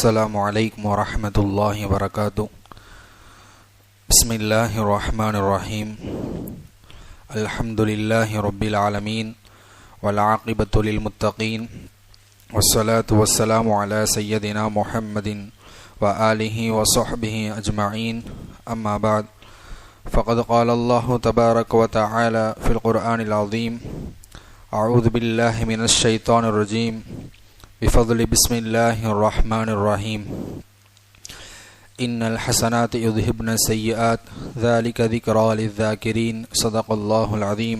السلام عليكم ورحمة الله وبركاته. بسم الله الرحمن الرحيم. الحمد لله رب العالمين والعاقبة للمتقين والصلاة والسلام على سيدنا محمد وآله وصحبه أجمعين. أما بعد فقد قال الله تبارك وتعالى في القرآن العظيم أعوذ بالله من الشيطان الرجيم. بفضل بسم الله الرحمن الرحيم إن الحسنات يذهبن السيئات ذلك ذكرى للذاكرين صدق الله العظيم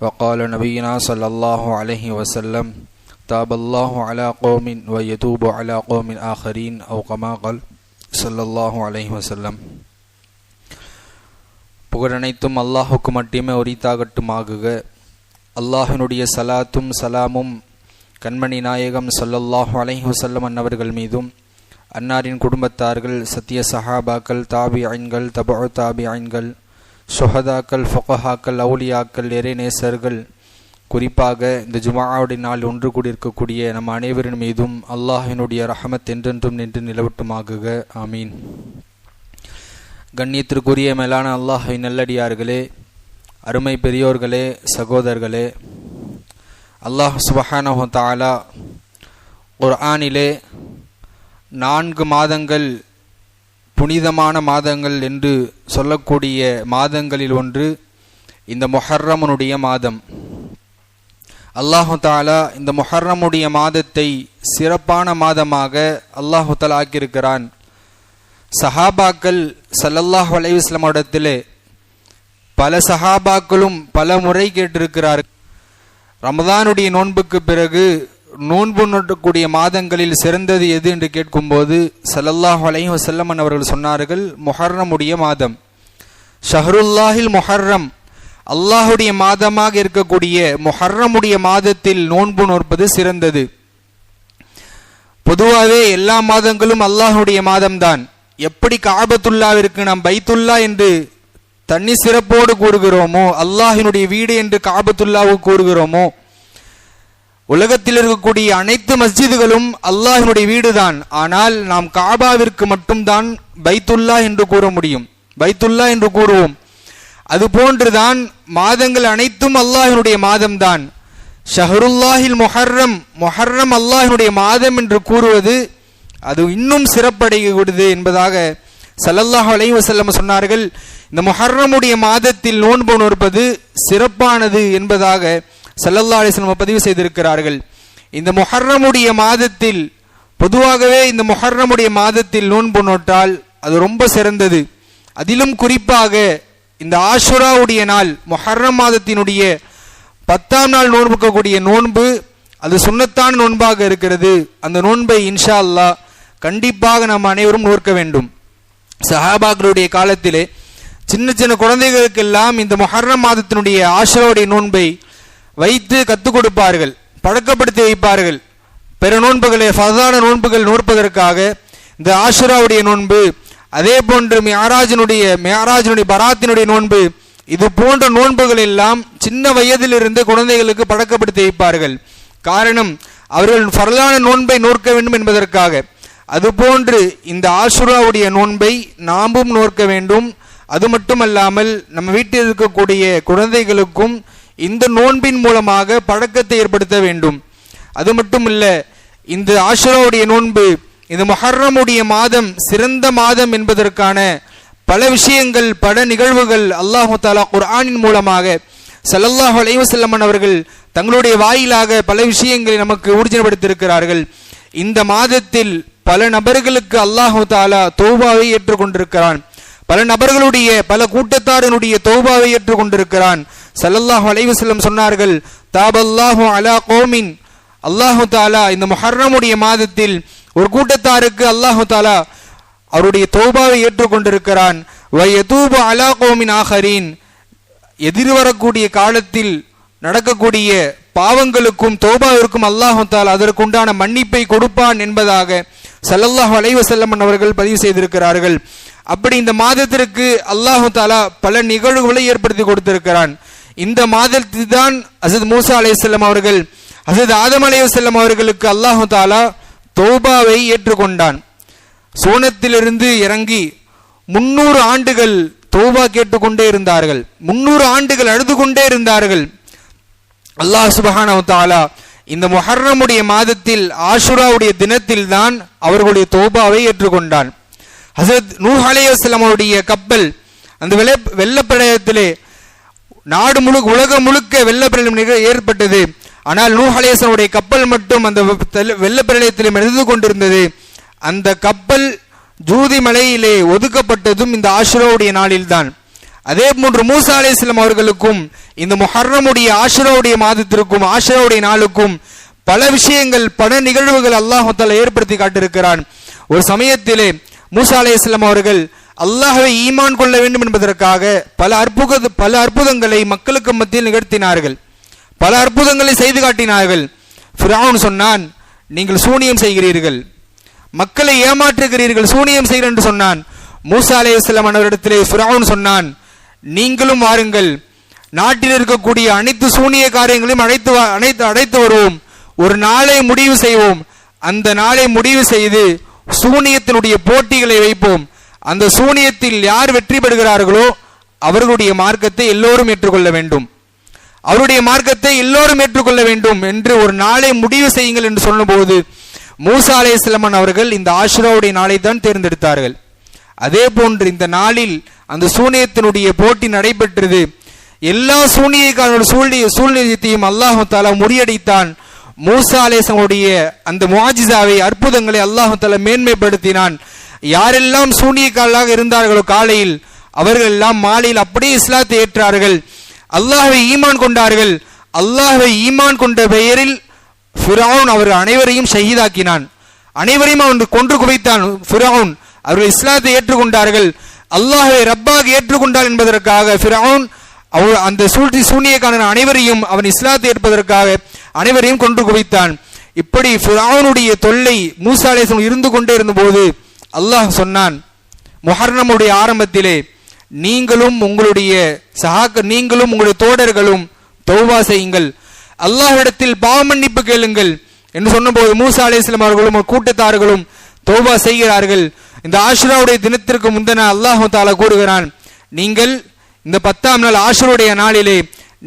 وقال نبينا صلى الله عليه وسلم تاب الله على قوم ويتوب على قوم آخرين أو كما قال صلى الله عليه وسلم புகழனைத்தும் அல்லாஹுக்கு மட்டுமே உரித்தாகட்டுமாகுக அல்லாஹினுடைய சலாத்தும் சலாமும் கண்மணி நாயகம் சல்லல்லாஹு அலைஹி வஸல்லம் அன்னவர்கள் மீதும் அன்னாரின் குடும்பத்தார்கள் சத்திய சஹாபாக்கள் தாபி ஐன்கள் தபு தாபி ஐன்கள் சுஹதாக்கள் ஃபொகஹாக்கள் அவுலியாக்கள் இறைநேசர்கள் குறிப்பாக இந்த ஜுமாவுடைய நாள் ஒன்று கூடியிருக்கக்கூடிய நம் அனைவரின் மீதும் அல்லாஹினுடைய ரஹமத் என்றென்றும் நின்று நிலவட்டுமாகுக. ஆமீன். கண்ணியத்திற்குரிய மேலான அல்லாஹின் நல்லடியார்களே அருமை பெரியோர்களே சகோதரர்களே அல்லாஹ் சுபஹானஹு தாலா குர்ஆனிலே நான்கு மாதங்கள் புனிதமான மாதங்கள் என்று சொல்லக்கூடிய மாதங்களில் ஒன்று இந்த மொஹர்ரமனுடைய மாதம். அல்லாஹு தாலா இந்த மொஹர்ரமுடைய மாதத்தை சிறப்பான மாதமாக அல்லாஹு தாலா ஆக்கியிருக்கிறான். சஹாபாக்கள் சல்லல்லாஹ் அலைவிஸ்லமிடத்திலே பல சஹாபாக்களும் பல முறை கேட்டிருக்கிறார் ரமதானுடைய நோன்புக்கு பிறகு நோன்பு நோட்டக்கூடிய மாதங்களில் சிறந்தது எது என்று கேட்கும்போது சல்லல்லாஹ் அலைஹி வசல்லமன் அவர்கள் சொன்னார்கள் மொஹர்ரமுடைய மாதம். ஷஹருல்லாஹில் மொஹர்ரம் அல்லாஹுடைய மாதமாக இருக்கக்கூடிய மொஹர்ரமுடைய மாதத்தில் நோன்பு நோற்பது சிறந்தது. பொதுவாகவே எல்லா மாதங்களும் அல்லாஹுடைய மாதம்தான். எப்படி காபத்துல்லாவிற்கு நாம் பைத்துல்லா என்று தண்ணி சிறப்போடு கூறுகிறோமோ? அல்லாஹினுடைய வீடு என்று காபத்துல்லாவு கூறுகிறோமோ? உலகத்தில் இருக்கக்கூடிய அனைத்து மஸ்ஜிதுகளும் அல்லாஹினுடைய வீடுதான். ஆனால் நாம் காபாவிற்கு மட்டும்தான் பைத்துல்லா என்று கூற முடியும். பைத்துல்லா என்று கூறுவோம். அதுபோன்றுதான் மாதங்கள் அனைத்தும் அல்லாஹினுடைய மாதம்தான். ஷஹருல்லாஹில் மொஹர்ரம் மொஹர்ரம் அல்லாஹினுடைய மாதம் என்று கூறுவது அது இன்னும் சிறப்படைகிறது என்பதாக சல்லல்லாஹ் அலைஹி சொன்னார்கள் இந்த முஹர்ரமுடைய மாதத்தில் நோன்பு நோற்பது சிறப்பானது என்பதாக சல்லல்லா அலிஸ்லம் பதிவு செய்திருக்கிறார்கள். இந்த முஹர்ரமுடைய மாதத்தில் பொதுவாகவே இந்த முஹர்ரமுடைய மாதத்தில் நோன்பு நோட்டால் அது ரொம்ப சிறந்தது. அதிலும் குறிப்பாக இந்த ஆஷுராவுடைய நாள் மொஹர்ரம் மாதத்தினுடைய பத்தாம் நாள் நோன்புக்கக்கூடிய நோன்பு அது சுண்ணத்தான நோன்பாக இருக்கிறது. அந்த நோன்பை இன்ஷா அல்லா கண்டிப்பாக நாம் அனைவரும் நோக்க வேண்டும். சஹாபாக்களுடைய காலத்திலே சின்ன சின்ன குழந்தைகளுக்கெல்லாம் இந்த மொஹர்ரம் மாதத்தினுடைய ஆஷராவுடைய நோன்பை வைத்து கற்றுக் கொடுப்பார்கள் பழக்கப்படுத்தி வைப்பார்கள். பிற நோன்புகளை ஃபதான நோன்புகள் நோற்பதற்காக இந்த ஆஷுராவுடைய நோன்பு அதே போன்று மியாராஜனுடைய மியாராஜனுடைய பராத்தினுடைய நோன்பு இது போன்ற நோன்புகள் எல்லாம் சின்ன வயதிலிருந்து குழந்தைகளுக்கு பழக்கப்படுத்தி வைப்பார்கள். காரணம் அவர்கள் ஃபர்லான நோன்பை நோக்க வேண்டும் என்பதற்காக. அதுபோன்று இந்த ஆசுராவுடைய நோன்பை நாமும் நோக்க வேண்டும். அது மட்டுமல்லாமல் நம்ம வீட்டில் இருக்கக்கூடிய குழந்தைகளுக்கும் இந்த நோன்பின் மூலமாக பழக்கத்தை ஏற்படுத்த வேண்டும். அது மட்டும் இல்லை இந்த ஆசுராவுடைய நோன்பு இந்த மொஹர்ரமுடைய மாதம் சிறந்த மாதம் என்பதற்கான பல விஷயங்கள் பல நிகழ்வுகள் அல்லாஹு தாலா குர்ஆனின் மூலமாக சல்லல்லாஹ் அலைவசல்லமன் அவர்கள் தங்களுடைய வாயிலாக பல விஷயங்களை நமக்கு ஊர்ஜனப்படுத்தியிருக்கிறார்கள் இந்த மாதத்தில் பல நபர்களுக்கு அல்லாஹு தாலா தௌபாவை ஏற்றுக்கொண்டிருக்கிறான். பல நபர்களுடைய பல கூட்டத்தாரனுடைய தௌபாவை ஏற்றுக்கொண்டிருக்கிறான். சல்லல்லாஹு அலைவசல்லம் சொன்னார்கள் தாபல்லாஹு அலா கோமின் அல்லாஹு தாலா இந்த மொஹர்ரமுடைய மாதத்தில் ஒரு கூட்டத்தாருக்கு அல்லாஹு தாலா அவருடைய தௌபாவை ஏற்றுக்கொண்டிருக்கிறான். வயதூபு அலா கோமின் ஆஹரீன். எதிர்வரக்கூடிய காலத்தில் நடக்கக்கூடிய பாவங்களுக்கும் தோபாவிற்கும் அல்லாஹு தாலா அதற்குண்டான மன்னிப்பை கொடுப்பான் என்பதாக சல்லல்லாஹ் அலைவசல்லமன் அவர்கள் பதிவு செய்திருக்கிறார்கள். அப்படி இந்த மாதத்திற்கு அல்லாஹு தாலா பல நிகழ்வுகளை ஏற்படுத்தி கொடுத்திருக்கிறான். இந்த மாதத்தில் தான் அசத் மூசா அலையம் அவர்கள் அசத் ஆதம் அலையம் அவர்களுக்கு அல்லாஹு தாலா தௌபாவை ஏற்றுக்கொண்டான். சோனத்திலிருந்து இறங்கி முன்னூறு ஆண்டுகள் தௌபா கேட்டுக்கொண்டே இருந்தார்கள். முன்னூறு ஆண்டுகள் அழுது கொண்டே இருந்தார்கள். அல்லாஹ் சுபஹானஹு தாலா இந்த முஹர்ரமுடைய மாதத்தில் ஆஷுராவுடைய தினத்தில் தான் அவர்களுடைய தோபாவை ஏற்றுக்கொண்டான். ஹசரத் நூஹ் அவருடைய கப்பல் அந்த வெள்ள வெள்ளப்பிரளயத்திலே நாடு முழு உலகம் முழுக்க வெள்ளப்பிரளயம் ஏற்பட்டது. ஆனால் நூஹ் கப்பல் மட்டும் அந்த வெ- வெள்ளப்பிரளயத்திலே மிதந்து கொண்டிருந்தது. அந்த கப்பல் ஜூதி மலையிலே ஒதுக்கப்பட்டதும் இந்த ஆஷுராவுடைய நாளில்தான். அதே போன்று மூசா அலைஹிஸ்ஸலாம் அவர்களுக்கும் இந்த முஹர்ரமுடைய ஆஷுராவுடைய மாதத்திற்கும் ஆஷுராவுடைய நாளுக்கும் பல விஷயங்கள் பல நிகழ்வுகள் அல்லாஹ் ஏற்படுத்தி காட்டிருக்கிறான் ஒரு சமயத்திலே மூசா அலைஹிஸ்ஸலாம் அவர்கள் அல்லாஹவை ஈமான் கொள்ள வேண்டும் என்பதற்காக பல அற்புத பல அற்புதங்களை மக்களுக்கு மத்தியில் நிகழ்த்தினார்கள். பல அற்புதங்களை செய்து காட்டினார்கள். ஃபிரௌன் சொன்னான் நீங்கள் சூனியம் செய்கிறீர்கள். மக்களை ஏமாற்றுகிறீர்கள் சூனியம் செய்கிறேன் என்று சொன்னான். மூசா அலைஹிஸ்ஸலாம் அவரிடத்திலே ஃபிரௌன் சொன்னான் நீங்களும் வாருங்கள். நாட்டில் இருக்கக்கூடிய அனைத்து சூனிய காரியங்களையும் அழைத்து அனைத்து அடைத்து வருவோம். ஒரு நாளை முடிவு செய்வோம். அந்த நாளை முடிவு செய்து சூனியத்தினுடைய போட்டிகளை வைப்போம். அந்த சூனியத்தில் யார் வெற்றி பெறுகிறார்களோ அவர்களுடைய மார்க்கத்தை எல்லோரும் ஏற்றுக்கொள்ள வேண்டும். அவருடைய மார்க்கத்தை எல்லோரும் ஏற்றுக்கொள்ள வேண்டும் என்று ஒரு நாளை முடிவு செய்யுங்கள் என்று சொன்னபோது மூசா அலைஹிஸ்ஸலாம் அவர்கள் இந்த ஆஷ்ராவுடைய நாளை தான் தேர்ந்தெடுத்தார்கள். அதே போன்று இந்த நாளில் அந்த சூனியத்தினுடைய போட்டி நடைபெற்றது. எல்லா சூனியக்காரனோட சூழ்நிலை சூழ்நிலையத்தையும் அல்லாஹு தாலா முறியடித்தான். மூசா அலேசனுடைய அந்த முவாஜிசாவை அற்புதங்களை அல்லாஹு தாலா மேன்மைப்படுத்தினான். யாரெல்லாம் சூனியக்காரர்களாக இருந்தார்களோ காலையில் அவர்கள் எல்லாம் மாலையில் அப்படியே இஸ்லாத்தை ஏற்றார்கள். அல்லாஹை ஈமான் கொண்டார்கள். அல்லாஹை ஈமான் கொண்ட பெயரில் ஃபிரவுன் அவர் அனைவரையும் ஷஹீதாக்கினான். அனைவரையும் அவன் கொன்று குவித்தான். ஃபிரவுன் அவர்கள் இஸ்லாத்தை ஏற்றுக்கொண்டார்கள். அல்லாஹை ரப்பாக ஏற்றுக்கொண்டார் என்பதற்காக ஃபிரவுன் அவர் அந்த சூழ்ச்சி சூனியக்கான அனைவரையும் அவன் இஸ்லாத்தை ஏற்பதற்காக அனைவரையும் கொன்று குவித்தான். இப்படி ஃபிரவுனுடைய தொல்லை மூசாலேசன் இருந்து கொண்டே இருந்தபோது அல்லாஹ் சொன்னான் முஹர்ணமுடைய ஆரம்பத்திலே நீங்களும் உங்களுடைய சகாக்க நீங்களும் உங்களுடைய தோடர்களும் தௌவா செய்யுங்கள். அல்லாஹிடத்தில் பாவ மன்னிப்பு கேளுங்கள். என்று சொன்னபோது மூசா அலைஹிஸ்ஸலாம் அவர்களும் கூட்டத்தார்களும் தௌபா செய்கிறார்கள். இந்த ஆஷுராவுடைய தினத்திற்கு முந்தின அல்லாஹு தாலா கூறுகிறான் நீங்கள் இந்த பத்தாம் நாள் ஆஷுருடைய நாளிலே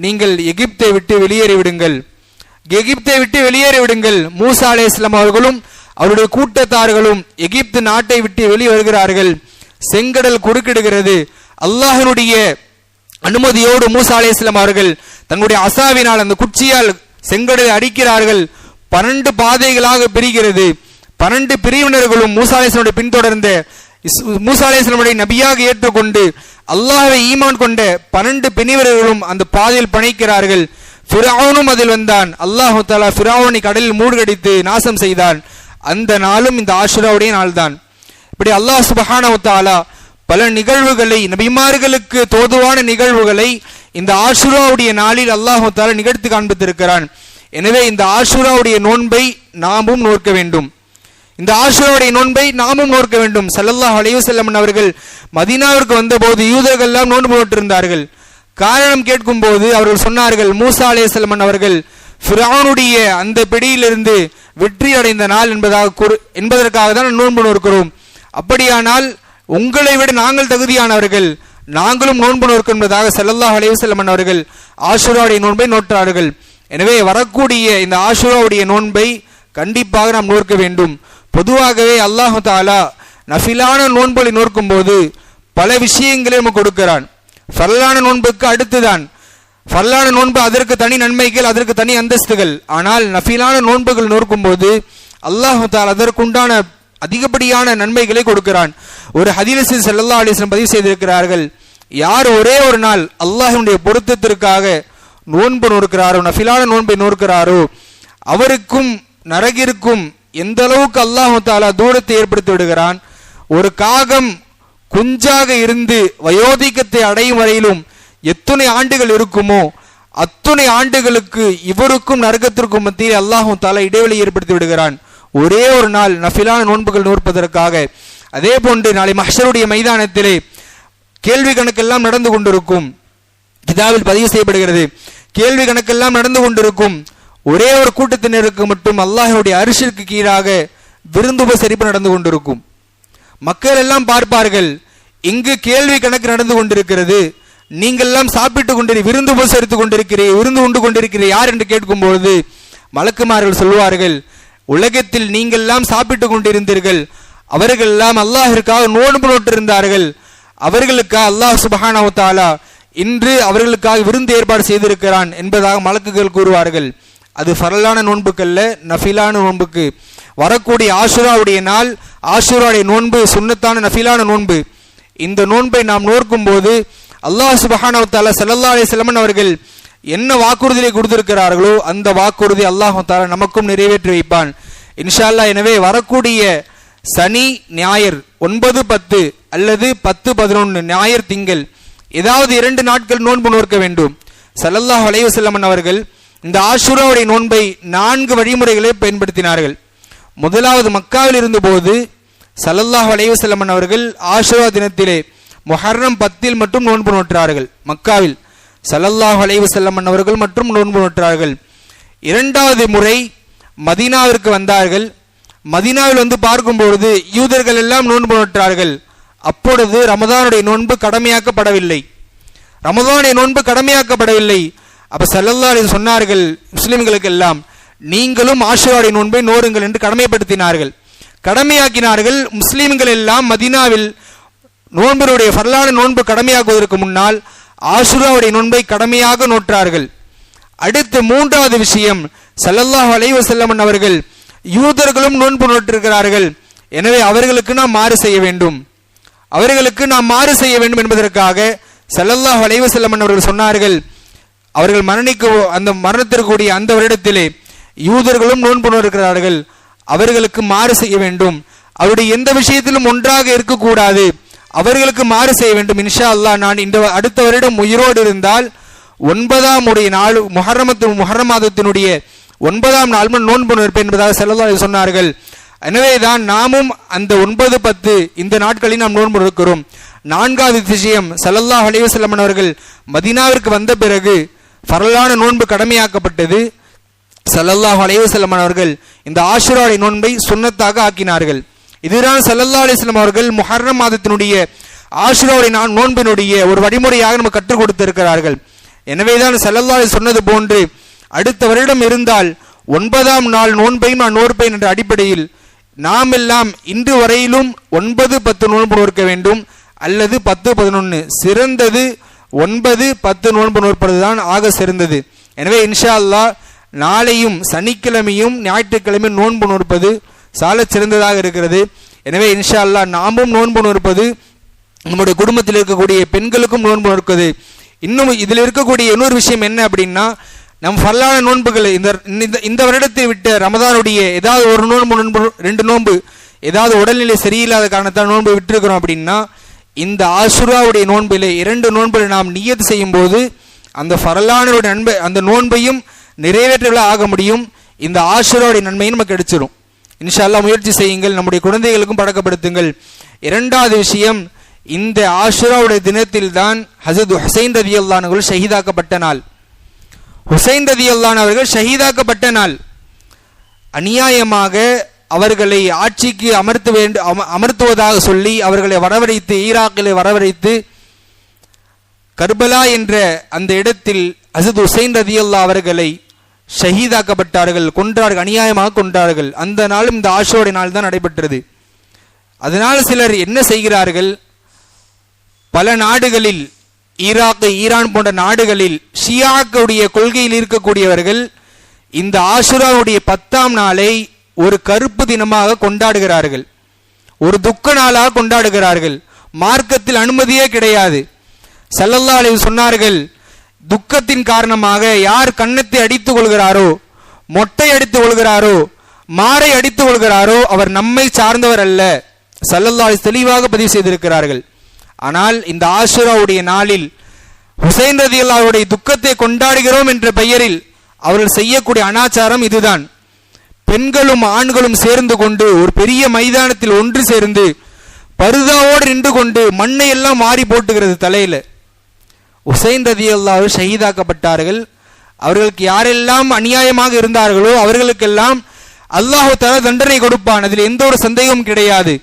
நீங்கள் எகிப்தை விட்டு வெளியேறி விடுங்கள். எகிப்தை விட்டு வெளியேறி விடுங்கள். மூசா அலைஹிஸ்ஸலாம் அவர்களும் அவருடைய கூட்டத்தார்களும் எகிப்து நாட்டை விட்டு வெளியே வருகிறார்கள். செங்கடல் குறுக்கிடுகிறது. அல்லாஹனுடைய அனுமதியோடு மூசா அலைஹிஸ்ஸலாம் அவர்கள் தன்னுடைய அசாவினால் அந்த குச்சியால் செங்கடலை அடிக்கிறார்கள். பன்னெண்டு பாதைகளாக பிரிகிறது. பன்னெண்டு பிரிவினர்களும் மூசாலேசனுடைய பின்தொடர்ந்து மூசாலேசனுடைய நபியாக ஏற்றுக்கொண்டு அல்லாஹை ஈமான் கொண்ட பன்னெண்டு பிரிவினர்களும் அந்த பாதையில் பணிக்கிறார்கள். ஃபிராவனும் அதில் வந்தான். அல்லாஹு தாலா ஃபிராவனை கடலில் மூழ்கடித்து நாசம் செய்தான். அந்த நாளும் இந்த ஆஷுராவுடைய நாள்தான். இப்படி அல்லாஹ் சுபஹானவு தாலா பல நிகழ்வுகளை நபிமார்களுக்கு தோதுவான நிகழ்வுகளை இந்த ஆஷுராவுடைய நாளில் அல்லாஹு தாலா நிகழ்த்தி காண்பித்திருக்கிறான். எனவே இந்த ஆஷுராவுடைய நோன்பை நாமும் நோக்க வேண்டும். இந்த ஆஷுராவுடைய நோன்பை நாமும் நோக்க வேண்டும். செல்லல்லாஹ் அலைஹி வஸல்லம் அவர்கள் மதீனாவிற்கு வந்தபோது யூதர்கள் எல்லாம் நோன்பு நோட்டிருந்தார்கள் காரணம் கேட்கும்போது அவர்கள் சொன்னார்கள் மூசா அலைஹிஸ்ஸலாம் அவர்கள் ஃபிரானுடைய அந்த பிடியிலிருந்து வெற்றி அடைந்த நாள் என்பதாக கூறு என்பதற்காக தான் நோன்பு நோக்கிறோம் அப்படியானால் உங்களை விட நாங்கள் தகுதியானவர்கள் நாங்களும் நோன்பு நோக்கும் என்பதாக செல்லல்லாஹ் அலைஹி வஸல்லம் அவர்கள் ஆஷுராவுடைய நோன்பை நோற்றார்கள். எனவே வரக்கூடிய இந்த ஆஷுராவுடைய நோன்பை கண்டிப்பாக நாம் நோக்க வேண்டும். பொதுவாகவே அல்லாஹு தாலா நஃபிலான நோன்புகளை நோக்கும்போது பல விஷயங்களை நம்ம கொடுக்கிறான். ஃபல்லான நோன்புக்கு அடுத்துதான். ஃபல்லான நோன்பு அதற்கு தனி நன்மைகள் அதற்கு தனி அந்தஸ்துகள். ஆனால் நஃபிலான நோன்புகள் நோக்கும்போது அல்லாஹு தால் அதற்குண்டான அதிகப்படியான நன்மைகளை கொடுக்கிறான். ஒரு ஹதீரசி செல்லல்லா அலிஸ்லம் பதிவு செய்திருக்கிறார்கள். யார் ஒரே ஒரு நாள் அல்லாஹினுடைய பொருத்தத்திற்காக நோன்பு நோக்கிறாரோ நஃபிலான நோன்பை நோக்கிறாரோ அவருக்கும் நரகிற்கும் எந்த அளவுக்கு அல்லாஹு தாலா தூரத்தை ஏற்படுத்தி விடுகிறான் ஒரு காகம் குஞ்சாக இருந்து வயோதிகத்தை அடையும் வரையிலும் எத்தனை ஆண்டுகள் இருக்குமோ அத்துணை ஆண்டுகளுக்கு இவருக்கும் நரகத்திற்கும் மத்தியில் அல்லாஹும் தாலா இடைவெளி ஏற்படுத்தி விடுகிறான். ஒரே ஒரு நாள் நஃபிலான நோன்புகள் நோற்பதற்காக. அதே போன்று நாளை மஹருடைய மைதானத்திலே கேள்வி கணக்கெல்லாம் நடந்து கொண்டிருக்கும். கிதாவில் பதிவு செய்யப்படுகிறது. கேள்வி கணக்கெல்லாம் நடந்து கொண்டிருக்கும். ஒரே ஒரு கூட்டத்தினருக்கு மட்டும் அல்லாஹுடைய அரிசிற்கு கீழாக விருந்து உபசரிப்பு நடந்து கொண்டிருக்கும். மக்கள் எல்லாம் பார்ப்பார்கள் இங்கு கேள்வி கணக்கு நடந்து கொண்டிருக்கிறது நீங்கள்லாம் சாப்பிட்டு கொண்டிரு விருந்து உபசரித்து கொண்டிருக்கிறீர் விருந்து உண்டு கொண்டிருக்கிறீர் யார் என்று கேட்கும்பொழுது மலக்குமார்கள் சொல்வார்கள் உலகத்தில் நீங்கள்லாம் சாப்பிட்டு கொண்டிருந்தீர்கள் அவர்கள் எல்லாம் அல்லாஹிற்காக நோன்பு நோட்டிருந்தார்கள் அவர்களுக்காக அல்லாஹ் சுபஹானஹு இன்று அவர்களுக்காக விருந்து ஏற்பாடு செய்திருக்கிறான் என்பதாக மலக்குகள் கூறுவார்கள். அது ஃபரலான நோன்புக்கல்ல நஃபிலான நோன்புக்கு. வரக்கூடிய ஆசுராவுடைய நாள் ஆசுராவுடைய நோன்பு சுன்னத்தான நஃபிலான நோன்பு. இந்த நோன்பை நாம் நோக்கும் போது அல்லாஹ் சுபஹானவத்தால தஆலா ஸல்லல்லாஹு அலைஹி அவர்கள் என்ன வாக்குறுதியை கொடுத்திருக்கிறார்களோ அந்த வாக்குறுதி அல்லாஹ் தாலா நமக்கும் நிறைவேற்றி வைப்பான். இன்ஷா அல்லாஹ் எனவே வரக்கூடிய சனி ஞாயிறு ஒன்பது பத்து அல்லது பத்து பதினொன்று ஞாயிறு திங்கள் ஏதாவது இரண்டு நாட்கள் நோன்பு நோக்க வேண்டும். ஸல்லல்லாஹு அலைவசல்லமன் அவர்கள் இந்த ஆசுராவுடைய நோன்பை நான்கு வழிமுறைகளை பயன்படுத்தினார்கள். முதலாவது மக்காவில் இருந்தபோது சல்லல்லாஹ் அலைஹி அவர்கள் ஆஷுரா தினத்திலே மொஹர்ரம் பத்தில் மட்டும் நோன்பு நோற்றார்கள். மக்காவில் சல்லல்லாஹ் அலைஹி அவர்கள் மற்றும் நோன்பு நோற்றார்கள். இரண்டாவது முறை மதீனாவிற்கு வந்தார்கள். மதீனாவில் வந்து பார்க்கும்பொழுது யூதர்கள் எல்லாம் நோன்பு நோற்றார்கள். அப்பொழுது ரமதானுடைய நோன்பு கடமையாக்கப்படவில்லை. ரமதானுடைய நோன்பு கடமையாக்கப்படவில்லை. அப்ப செல்லல்லா அலைஹி சொன்னார்கள் முஸ்லிம்களுக்கு எல்லாம் நீங்களும் ஆஷுராவுடைய நோன்பை நோருங்கள் என்று கடமைப்படுத்தினார்கள். கடமையாக்கினார்கள் முஸ்லீம்கள் எல்லாம் மதீனாவில் நோன்பருடைய வரலாறு நோன்பு கடமையாக்குவதற்கு முன்னால் ஆசுராவுடைய நோன்பை கடமையாக நோற்றார்கள். அடுத்து மூன்றாவது விஷயம் சல்லல்லாஹ் அலைஹி செல்லமன் அவர்கள் யூதர்களும் நோன்பு நோட்டிருக்கிறார்கள் எனவே அவர்களுக்கு நாம் மாறு செய்ய வேண்டும். அவர்களுக்கு நாம் மாறு செய்ய வேண்டும் என்பதற்காக சல்லல்லாஹ் அலைஹி செல்லமன் அவர்கள் சொன்னார்கள் அவர்கள் மரணிக்கு அந்த மரணத்திற்குரிய அந்த வருடத்திலே யூதர்களும் நோன்பு இருக்கிறார்கள் அவர்களுக்கு மாறு செய்ய வேண்டும். அவருடைய எந்த விஷயத்திலும் ஒன்றாக இருக்கக்கூடாது. அவர்களுக்கு மாறு செய்ய வேண்டும். இன்ஷா அல்லாஹ் நான் இந்த அடுத்த வருடம் உயிரோடு இருந்தால் ஒன்பதாம் உடைய நாள் முஹர்ரமத்து முஹர்ரம் மாதத்தினுடைய ஒன்பதாம் நாள் நோன்பு நிற்பேன் என்பதாக செல்லதாக சொன்னார்கள். எனவேதான் நாமும் அந்த ஒன்பது பத்து இந்த நாட்களில் நாம் நோன்பு இருக்கிறோம் நான்காவது விஷயம் ஸல்லல்லாஹு அலைஹி அவர்கள் மதீனாவிற்கு வந்த பிறகு பரலான நோன்பு கடமையாக்கப்பட்டது. சல்லல்லாஹ் அலைஹி அவர்கள் இந்த ஆஷுராவுடைய நோன்பை சுண்ணத்தாக ஆக்கினார்கள். இதுதான் சல்லல்லா அலைஹி அவர்கள் முஹர்ரம் மாதத்தினுடைய ஆஷுராவுடைய நான் நோன்பினுடைய ஒரு வழிமுறையாக நமக்கு கற்றுக் கொடுத்திருக்கிறார்கள். எனவேதான் ஸல்லல்லாஹு சொன்னது போன்று அடுத்த வருடம் இருந்தால் ஒன்பதாம் நாள் நோன்பையும் நான் நோற்பேன் என்ற அடிப்படையில் நாம் எல்லாம் இன்று வரையிலும் ஒன்பது பத்து நோன்பு நோற்க வேண்டும் அல்லது பத்து பதினொன்று சிறந்தது ஒன்பது பத்து நோன்பு நோற்பதுதான் ஆக சிறந்தது. எனவே இன்ஷா அல்லாஹ் நாளையும் சனிக்கிழமையும் ஞாயிற்றுக்கிழமையும் நோன்பு நோற்பது சால சிறந்ததாக இருக்கிறது. எனவே இன்ஷா அல்லாஹ் நாமும் நோன்பு நோற்பது நம்முடைய குடும்பத்தில் இருக்கக்கூடிய பெண்களுக்கும் நோன்பு நோற்பது. இன்னும் இதில் இருக்கக்கூடிய இன்னொரு விஷயம் என்ன அப்படின்னா நம் ஃபர்லான நோன்புகளை இந்த இந்த- இந்த வருடத்தை விட்ட ரமதானுடைய ஏதாவது ஒரு நோன்பு நோன்பு ரெண்டு நோன்பு ஏதாவது உடல்நிலை சரியில்லாத காரணத்தால் நோன்பு விட்டுருக்கிறோம் அப்படின்னா இந்த ஆசுராவுடைய நோன்பிலே இரண்டு நோன்பில் நாம் நியத்து செய்யும் போது அந்த ஃபரலானுடைய நன்மை அந்த நோன்பையும் நிறைவேற்றவில்லை ஆக முடியும். இந்த ஆசுராவுடைய நன்மையும் நமக்கு கிடைச்சிடும் இன்ஷால்லா முயற்சி செய்யுங்கள் நம்முடைய குழந்தைகளுக்கும் பழக்கப்படுத்துங்கள். இரண்டாவது விஷயம் இந்த ஆஷுராவுடைய தினத்தில் தான் ஹசத் ஹுசைன் ரதி அல்லானவர்கள் ஷஹீதாக்கப்பட்ட நாள். ஹுசைன் ரதி அவர்கள் ஷஹீதாக்கப்பட்ட நாள். அநியாயமாக அவர்களை ஆட்சிக்கு அமர்த்த வேண்டு அம- அமர்த்துவதாக சொல்லி அவர்களை வரவழைத்து ஈராக்கிலே வரவழைத்து கர்பலா என்ற அந்த இடத்தில் அசத் ஹுசைன் ரதியல்லா அவர்களை ஷஹீதாக்கப்பட்டார்கள் கொன்றார்கள் அநியாயமாக கொன்றார்கள். அந்த நாளும் இந்த ஆஷோடைய நாள் தான் நடைபெற்றது. அதனால் சிலர் என்ன செய்கிறார்கள்? பல நாடுகளில் ஈராக்கு ஈரான் போன்ற நாடுகளில் ஷியாக்களுடைய கொள்கையில் இருக்கக்கூடியவர்கள் இந்த ஆசுராவுடைய பத்தாம் நாளை ஒரு கருப்பு தினமாக கொண்டாடுகிறார்கள். ஒரு துக்க நாளாக கொண்டாடுகிறார்கள். மார்க்கத்தில் அனுமதியே கிடையாது. சல்லல்லா அலைஹி சொன்னார்கள் துக்கத்தின் காரணமாக யார் கன்னத்தை அடித்துக் கொள்கிறாரோ மொட்டை அடித்துக் கொள்கிறாரோ மாரை அடித்துக் கொள்கிறாரோ அவர் நம்மை சார்ந்தவர் அல்ல. சல்லல்லா தெளிவாக பதிவு செய்திருக்கிறார்கள். ஆனால் இந்த ஆசுராவுடைய நாளில் ஹுசைன் ரதியல்லாவுடைய துக்கத்தை கொண்டாடுகிறோம் என்ற பெயரில் அவர்கள் செய்யக்கூடிய அனாச்சாரம் இதுதான். பெண்களும் ஆண்களும் சேர்ந்து கொண்டு ஒரு பெரிய மைதானத்தில் ஒன்று சேர்ந்து பருதாவோடு நின்று கொண்டு மண்ணை எல்லாம் மாறி போட்டுகிறது தலையில். உசைன் ரதி அல்லாவு ஷஹீதாக்கப்பட்டார்கள். அவர்களுக்கு யாரெல்லாம் அநியாயமாக இருந்தார்களோ அவர்களுக்கெல்லாம் அல்லாஹு தஆலா தண்டனை கொடுப்பான். அதில் எந்த ஒரு சந்தேகமும் கிடையாது.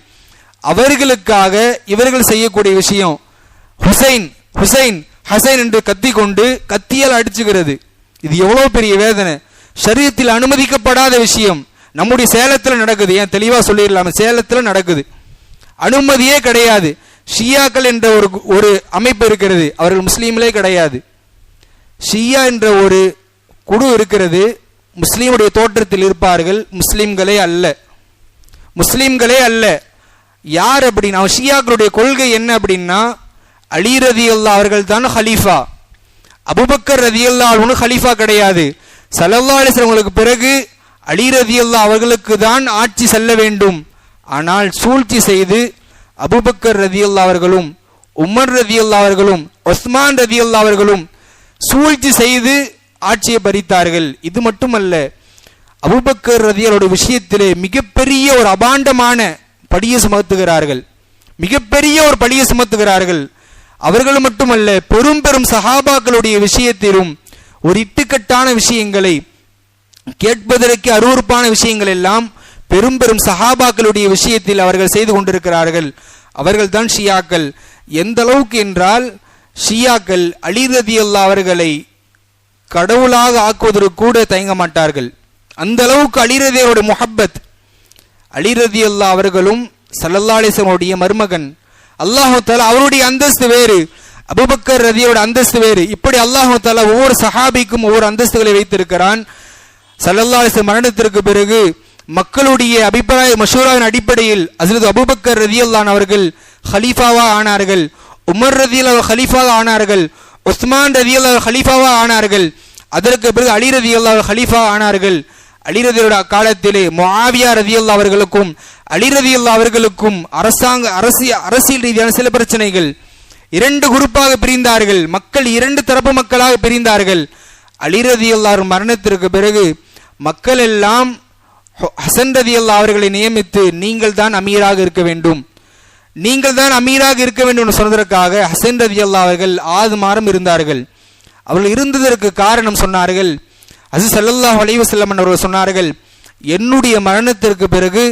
அவர்களுக்காக இவர்கள் செய்யக்கூடிய விஷயம் ஹுசைன் ஹுசைன் ஹசைன் என்று கத்தி கொண்டு கத்தியால் அடிச்சுகிறது இது எவ்வளோ பெரிய வேதனை. சரீரத்தில் அனுமதிக்கப்படாத விஷயம். நம்முடைய சேலத்தில் நடக்குது. ஏன் தெளிவாக சொல்லிடலாம். சேலத்தில் நடக்குது. அனுமதியே கிடையாது. ஷியாக்கள் என்ற ஒரு ஒரு அமைப்பு இருக்கிறது. அவர்கள் முஸ்லீம்களே கிடையாது. ஷியா என்ற ஒரு குழு இருக்கிறது. முஸ்லீமுடைய தோற்றத்தில் இருப்பார்கள். முஸ்லீம்களே அல்ல. முஸ்லீம்களே அல்ல. யார் அப்படின்னா ஷியாக்களுடைய கொள்கை என்ன அப்படின்னா அலி ரதி அல்லா அவர்கள் தான் ஹலீஃபா. அபுபக்கர் ரதி அல்லா ஒன்றும் ஹலீஃபா கிடையாது. சல்லல்லா பிறகு அலிரதியல்லா அவர்களுக்கு தான் ஆட்சி செல்ல வேண்டும். ஆனால் சூழ்ச்சி செய்து அபுபக்கர் ரதியுல்லா அவர்களும் உமர் ரதியுல்லா அவர்களும் ஒஸ்மான் ரதியுல்லா அவர்களும் சூழ்ச்சி செய்து ஆட்சியை பறித்தார்கள். இது மட்டுமல்ல அபுபக்கர் ரதியலோட விஷயத்திலே மிகப்பெரிய ஒரு அபாண்டமான படியை சுமத்துகிறார்கள். மிகப்பெரிய ஒரு படியை சுமத்துகிறார்கள். அவர்கள் மட்டுமல்ல பெரும் பெரும் சஹாபாக்களுடைய விஷயத்திலும் ஒரு இட்டுக்கட்டான விஷயங்களை கேட்பதற்கு அருவறுப்பான விஷயங்கள் எல்லாம் பெரும் பெரும் சஹாபாக்களுடைய விஷயத்தில் அவர்கள் செய்து கொண்டிருக்கிறார்கள். அவர்கள் தான் ஷியாக்கள். எந்த அளவுக்கு என்றால் ஷியாக்கள் அலி அல்லா அவர்களை கடவுளாக ஆக்குவதற்கு கூட தயங்க மாட்டார்கள். அந்த அளவுக்கு அலிரதியோட முஹப்பத் அலிரதி அல்லா அவர்களும் சல்லல்லாசனுடைய மருமகன் அல்லாஹு அவருடைய அந்தஸ்து வேறு. அபுபக்கர் ரதியோட அந்தஸ்து வேறு. இப்படி அல்லாஹு தாலா ஒவ்வொரு சஹாபிக்கும் ஒவ்வொரு அந்தஸ்துகளை வைத்திருக்கிறான். சல்லல்லாஹ் மரணத்திற்கு பிறகு மக்களுடைய அபிப்பிராய மஷூராவின் அடிப்படையில் அசரது அபுபக்கர் ரதியுல்லான் அவர்கள் ஹலீஃபாவா ஆனார்கள். உமர் ரதியல் அவர் ஹலீஃபாவா ஆனார்கள். உஸ்மான் ரதியல் அவர் ஹலீஃபாவா ஆனார்கள். அதற்கு பிறகு அலி ரதியுல்லா அவர் ஹலீஃபா ஆனார்கள். அலிரதியோட காலத்திலே முஆவியா ரதியல்லா அவர்களுக்கும் அலிரதியல்லா அவர்களுக்கும் அரசாங்க அரசியல் அரசியல் ரீதியான சில பிரச்சனைகள். இரண்டு குரூப்பாக பிரிந்தார்கள். மக்கள் இரண்டு தரப்பு மக்களாக பிரிந்தார்கள். அலிரதியல்லார் மரணத்திற்கு பிறகு மக்கள் எல்லாம் ஹசன் ரதியல்லா அவர்களை நியமித்து நீங்கள் தான் அமீராக இருக்க வேண்டும். நீங்கள் தான் அமீராக இருக்க வேண்டும் என்று சொன்னதற்காக ஹசன் ரதியல்லா அவர்கள் ஆறு மாதம் இருந்தார்கள். அவர்கள் இருந்ததற்கு காரணம் சொன்னார்கள். அசு சல்லல்லா வலைவசல்லம் அவர்கள் சொன்னார்கள் என்னுடைய மரணத்திற்கு பிறகு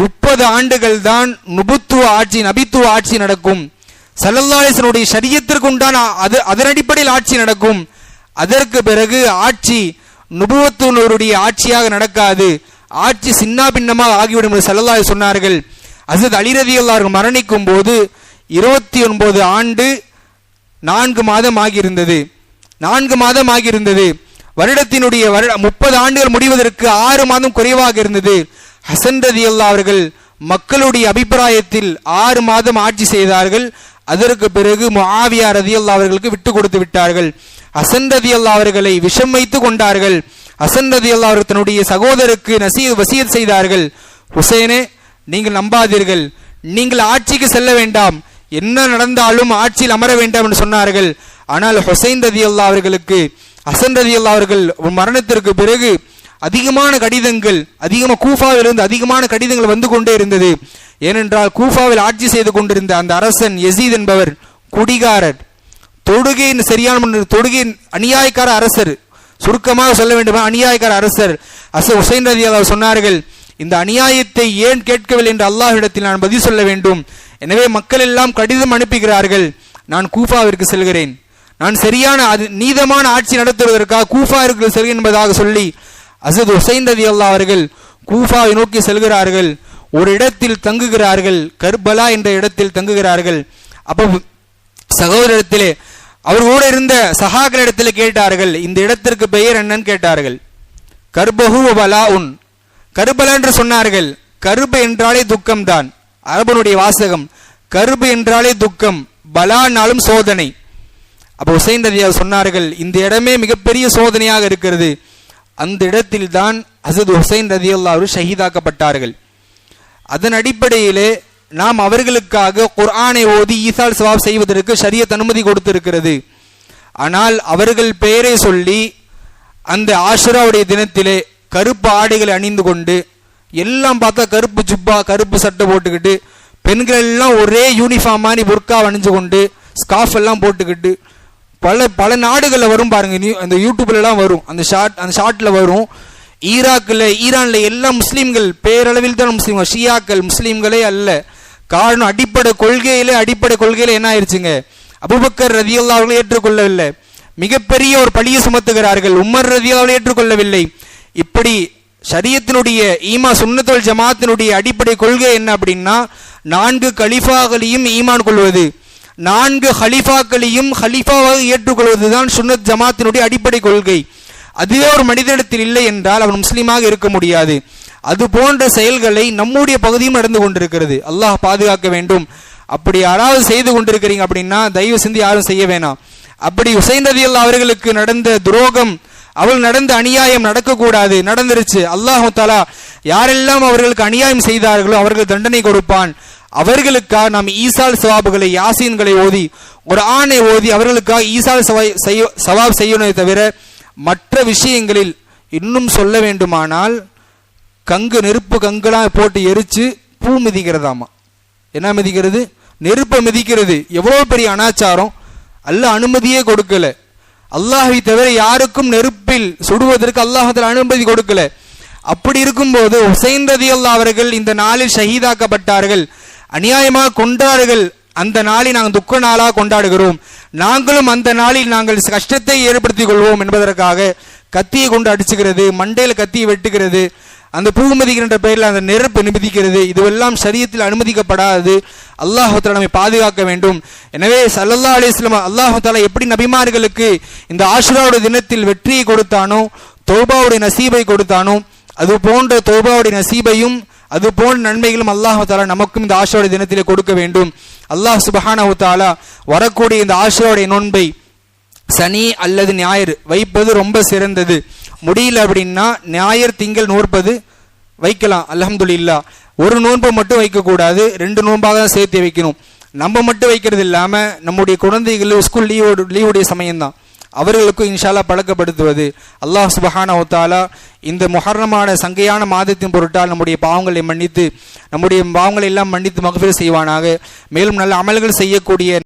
முப்பது ஆண்டுகள் தான் நுபுத்துவ ஆட்சி நபித்துவ ஆட்சி நடக்கும். சல்லல்லாசனுடைய சரியத்திற்கு உண்டான அது அதன் அடிப்படையில் ஆட்சி நடக்கும். அதற்கு பிறகு ஆட்சி நுபுவத்துனருடைய ஆட்சியாக நடக்காது. ஆட்சி சின்ன பின்னமாக ஆகிவிடும் என்று சல்லல்லா சொன்னார்கள். அசத் அலிரதி அல்லார்கள் மரணிக்கும் போது இருபத்தி ஒன்பது ஆண்டு நான்கு மாதம் ஆகியிருந்தது. நான்கு மாதம் ஆகியிருந்தது. வருடத்தினுடைய வருட முப்பது ஆண்டுகள் முடிவதற்கு ஆறு மாதம் குறைவாக இருந்தது. ஹசன் ரதி அல்லா அவர்கள் மக்களுடைய அபிப்பிராயத்தில் ஆறு மாதம் ஆட்சி செய்தார்கள். அதற்கு பிறகு முஆவியா ரதியல்லா அவர்களுக்கு விட்டு கொடுத்து விட்டார்கள். ஹசன் ரதி அல்லா அவர்களை விஷம் வைத்து கொண்டார்கள். ஹசன் ரதியல்லா அவர்கள் தன்னுடைய சகோதரருக்கு நசீ வசியத் செய்தார்கள். ஹுசேனே நீங்கள் நம்பாதீர்கள். நீங்கள் ஆட்சிக்கு செல்ல வேண்டாம். என்ன நடந்தாலும் ஆட்சியில் அமர வேண்டாம் என்று சொன்னார்கள். ஆனால் ஹுசைன் ரதியல்லா அவர்களுக்கு ஹசன் ரதியல்லா அவர்கள் மரணத்திற்கு பிறகு அதிகமான கடிதங்கள் அதிகமாக கூஃபாவிலிருந்து அதிகமான கடிதங்கள் வந்து கொண்டே இருந்தது. ஏனென்றால் கூஃபாவில் ஆட்சி செய்து கொண்டிருந்த அந்த அரசன் எசீத் என்பவர் குடிகாரர். தொடுகையின் சரியான தொடுகையின் அநியாயக்கார அரசர். சுருக்கமாக சொல்ல வேண்டுமா? அநியாயக்கார அரசர். அச ஹுசைன் ரதி அல்லா சொன்னார்கள் இந்த அநியாயத்தை ஏன் கேட்கவில்லை என்று அல்லாஹ்விடத்தில் நான் பதில் சொல்ல வேண்டும். எனவே மக்கள் எல்லாம் கடிதம் அனுப்புகிறார்கள். நான் கூஃபாவிற்கு செல்கிறேன். நான் சரியான அது நீதமான ஆட்சி நடத்துவதற்காக கூஃபாவிற்கு செல்கிறேன் என்பதாக சொல்லி அசத் ஹுசைன் ரதி அல்லா அவர்கள் கூஃபாவை நோக்கி செல்கிறார்கள். ஒரு இடத்தில் தங்குகிறார்கள் கர்பலா என்ற இடத்தில் தங்குகிறார்கள். அப்போ சகோதரத்திலே அவர் கூட இருந்த சகாக்களிடத்தில் கேட்டார்கள் இந்த இடத்திற்கு பெயர் என்னன்னு கேட்டார்கள். கர்பஹு பலா உன் கருபலா என்று சொன்னார்கள் கருபு என்றாலே துக்கம் தான் அரபனுடைய வாசகம் கருபு என்றாலே துக்கம் பலானாலும் சோதனை. அப்போ ஹுசைன் ரதியா சொன்னார்கள் இந்த இடமே மிகப்பெரிய சோதனையாக இருக்கிறது. அந்த இடத்தில் தான் ஹசத் ஹுசைன் ரதி அவர் ஷஹீதாக்கப்பட்டார்கள். அதன் அடிப்படையிலே நாம் அவர்களுக்காக குர்ஆனை ஓதி ஈசால் சவாப் செய்வதற்கு ஷரியத் அனுமதி கொடுத்திருக்கிறது ஆனால் அவர்கள் பெயரை சொல்லி அந்த ஆஷராவுடைய தினத்திலே கருப்பு ஆடைகளை அணிந்து கொண்டு எல்லாம் பார்த்தா கருப்பு ஜுப்பா கருப்பு சட்டை போட்டுக்கிட்டு பெண்கள் எல்லாம் ஒரே யூனிஃபார்ம் மாதிரி புர்கா அணிஞ்சு கொண்டு ஸ்காஃப் எல்லாம் போட்டுக்கிட்டு பல பல நாடுகளில் வரும் பாருங்க நியூ அந்த யூடியூப்லலாம் வரும் அந்த ஷார்ட் அந்த ஷார்ட்டில் வரும் ஈராக்கில் ஈரானில் எல்லா முஸ்லீம்கள் பேரளவில் தான் முஸ்லீம்கள் ஷியாக்கள் முஸ்லீம்களே அல்ல. காரணம் அடிப்படை கொள்கையில அடிப்படை கொள்கையில என்ன ஆயிடுச்சுங்க அபுபக்கர் ரதியுல்லா அவர்கள் ஏற்றுக்கொள்ளவில்லை. மிகப்பெரிய ஒரு பழியை சுமத்துகிறார்கள். உமர் ரதியுல்லா ஏற்றுக்கொள்ளவில்லை. இப்படி சரியத்தினுடைய ஈமா சுன்னத்துல் ஜமாத்தினுடைய அடிப்படை கொள்கை என்ன அப்படின்னா நான்கு கலிஃபாக்களையும் ஈமான் கொள்வது. நான்கு ஹலிஃபாக்களையும் ஹலிஃபாவாக ஏற்றுக்கொள்வது தான் சுன்னத் ஜமாத்தினுடைய அடிப்படை கொள்கை. அதுவே ஒரு மனிதனிடத்தில் இல்லை என்றால் அவன் முஸ்லீமாக இருக்க முடியாது. அது போன்ற செயல்களை நம்முடைய பகுதியும் நடந்து கொண்டிருக்கிறது. அல்லாஹ் பாதுகாக்க வேண்டும். அப்படி யாராவது செய்து கொண்டிருக்கிறீங்க அப்படின்னா தயவு செஞ்சு யாரும் செய்ய வேணாம். அப்படி உசைன் ரதி அவர்களுக்கு நடந்த துரோகம் அவள் நடந்த அநியாயம் நடக்கக்கூடாது நடந்துருச்சு. அல்லாஹு தாலா யாரெல்லாம் அவர்களுக்கு அநியாயம் செய்தார்களோ அவர்கள் தண்டனை கொடுப்பான். அவர்களுக்காக நாம் ஈசால் சவாபுகளை யாசீன்களை ஓதி ஒரு ஆணை ஓதி அவர்களுக்காக ஈசால் சவாய் செய்ய சவாப் செய்யணுமே தவிர மற்ற விஷயங்களில் இன்னும் சொல்ல வேண்டுமானால் கங்கு நெருப்பு கங்குலாம் போட்டு எரித்து பூ மிதிக்கிறதாமா? என்ன மிதிக்கிறது? நெருப்பை மிதிக்கிறது. எவ்வளோ பெரிய அனாச்சாரம்? அல்ல அனுமதியே கொடுக்கல. அல்லாஹை தவிர யாருக்கும் நெருப்பில் சுடுவதற்கு அல்லாஹத்தில் அனுமதி கொடுக்கல. அப்படி இருக்கும்போது ஹுசைன் ரதி அல்லா அவர்கள் இந்த நாளில் ஷஹீதாக்கப்பட்டார்கள். அநியாயமாக கொண்டார்கள் அந்த நாளை நாங்கள் துக்க நாளாக கொண்டாடுகிறோம். நாங்களும் அந்த நாளில் நாங்கள் கஷ்டத்தை ஏற்படுத்திக் கொள்வோம் என்பதற்காக கத்தியை கொண்டு அடிச்சுக்கிறது மண்டையில் கத்தியை வெட்டுகிறது. அந்த பூமதிக்கின்ற பெயரில் அந்த நெருப்பு நிமிதிக்கிறது. இதுவெல்லாம் சரியத்தில் அனுமதிக்கப்படாது. அல்லாஹால நம்மை பாதுகாக்க வேண்டும். எனவே சல்லல்லா அலிஸ்லாம் அல்லாஹால எப்படி நபிமார்களுக்கு இந்த ஆஷுராவுடைய தினத்தில் வெற்றியை கொடுத்தானோ தௌபாவுடைய நசீபை கொடுத்தானோ அது போன்ற தௌபாவுடைய நசீபையும் அது போன்ற நன்மைகளும் அல்லாஹாலா நமக்கும் இந்த ஆஷாவுடைய தினத்திலே கொடுக்க வேண்டும். அல்லாஹ் சுபஹானஹு வரக்கூடிய இந்த ஆஷாவுடைய நோன்பை சனி அல்லது ஞாயிறு வைப்பது ரொம்ப சிறந்தது. முடியல அப்படின்னா ஞாயிறு திங்கள் நோற்பது வைக்கலாம் அலமதுல்லா ஒரு நோன்பை மட்டும் வைக்கக்கூடாது ரெண்டு நோன்பாக தான் சேர்த்து வைக்கணும். நம்ம மட்டும் வைக்கிறது இல்லாமல் நம்முடைய குழந்தைகள் ஸ்கூல் லீவோட லீவுடைய சமயம்தான். அவர்களுக்கும் இன்ஷால்லா பழக்கப்படுத்துவது. அல்லாஹ் சுபஹான ஒத்தாலா இந்த முஹர்ரமான சங்கையான மாதத்தின் பொருட்டால் நம்முடைய பாவங்களை மன்னித்து நம்முடைய பாவங்களை எல்லாம் மன்னித்து மகஃபீர் செய்வானாக. மேலும் நல்ல அமல்கள் செய்யக்கூடிய